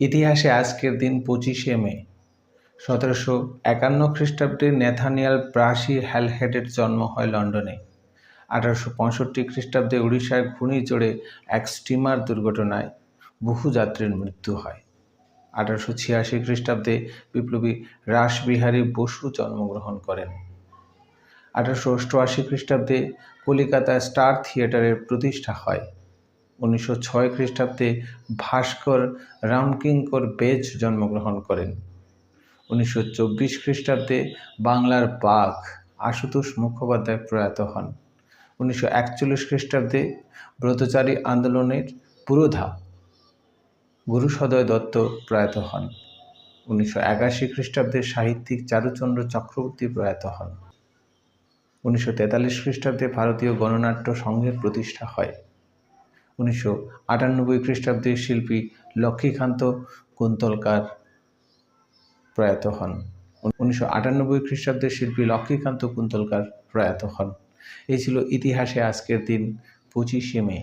ইতিহাসে আজকের দিন পঁচিশে মে, সতেরোশো একান্ন খ্রিস্টাব্দে নেথানিয়াল ব্রাসি হ্যালহেডের জন্ম হয় লন্ডনে। আঠারোশো পঁয়ষট্টি খ্রিস্টাব্দে উড়িষ্যার ঘূর্ণিঝড়ে এক স্টিমার দুর্ঘটনায় বহু যাত্রীর মৃত্যু হয়। আঠারোশো ছিয়াশি খ্রিস্টাব্দে বিপ্লবী রাসবিহারী বসু জন্মগ্রহণ করেন। আঠারোশো অষ্টআশি খ্রিস্টাব্দে কলিকাতায় স্টার থিয়েটারের প্রতিষ্ঠা হয়। উনিশশো ছয় খ্রিস্টাব্দে ভাস্কর রামকিঙ্কর বেজ জন্মগ্রহণ করেন। উনিশশো চব্বিশ খ্রিস্টাব্দে বাংলার বাঘ আশুতোষ মুখোপাধ্যায় প্রয়াত হন। উনিশশো একচল্লিশ খ্রিস্টাব্দে ব্রতচারী আন্দোলনের পুরোধা গুরুসদয় দত্ত প্রয়াত হন। উনিশশো একাশি খ্রিস্টাব্দে সাহিত্যিক চারুচন্দ্র চক্রবর্তী প্রয়াত হন। উনিশশো তেতাল্লিশ খ্রিস্টাব্দে ভারতীয় গণনাট্য সংঘের প্রতিষ্ঠা হয়। উনিশশো আটানব্বই খ্রিস্টাব্দে শিল্পী লক্ষ্মীকান্ত কুন্তলকার প্রয়াত হন। উনিশশো আটানব্বই খ্রিস্টাব্দে শিল্পী লক্ষ্মীকান্ত কুন্তলকার প্রয়াত হন। এই ছিল ইতিহাসে আজকের দিন, পঁচিশে মে।